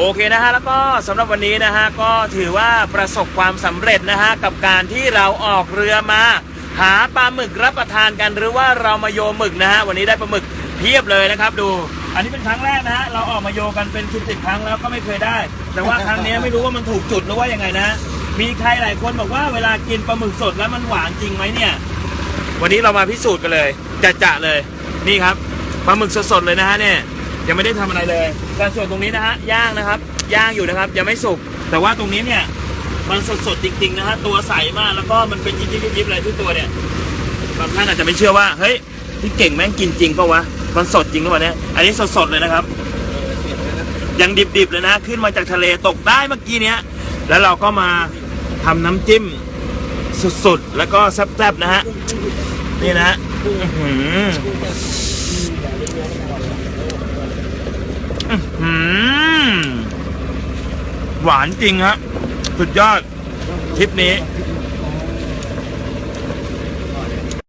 โอเคนะฮะแล้วก็สำหรับวันนี้นะฮะก็ถือว่าประสบความสำเร็จนะฮะกับการที่เราออกเรือมา หาปลาหมึกรับประทานกันหรือว่าเรามาโยหมึกนะฮะวันนี้ได้ปลาหมึกเพียบเลยนะครับดู อันนี้เป็นครั้งแรกนะฮะเราออกมาโยกันเป็นสิบสิบครั้งแล้วก็ไม่เคยได้ แต่ว่าครั้งนี้ไม่รู้ว่ามันถูกจุดหรือว่ายังไงนะ มีใครหลายคนบอกว่าเวลากินปลาหมึกสดแล้วมันหวานจริงไหมเนี่ย วันนี้เรามาพิสูจน์กันเลยจะจะๆเลย นี่ครับปลาหมึกสดๆเลยนะฮะเนี่ย ยังไม่ได้ทำอะไรเลยแต่ส่วนตรงนี้นะฮะย่างนะครับ ย่างอยู่นะครับยังไม่สุก แต่ว่าตรงนี้เนี่ยมันสดๆจริงๆนะฮะตัวใสมากแล้วก็มันเป็นยิบๆยิบๆเลยทุกตัวเนี่ยบางท่านอาจจะไม่เชื่อว่าเฮ้ยพี่เก่งแม่งกินจริงปะวะมันสดจริงหรือเปล่าเนี่ยอันนี้สดๆเลยนะครับ ยังดิบๆเลยนะ ขึ้นมาจากทะเลตกได้เมื่อกี้เนี้ยแล้วเราก็มาทำน้ำจิ้มสุดๆแล้วก็แซ่บๆนะฮะนี่นะฮะอื้อ หวานจริงฮะสุดยอดทริปนี้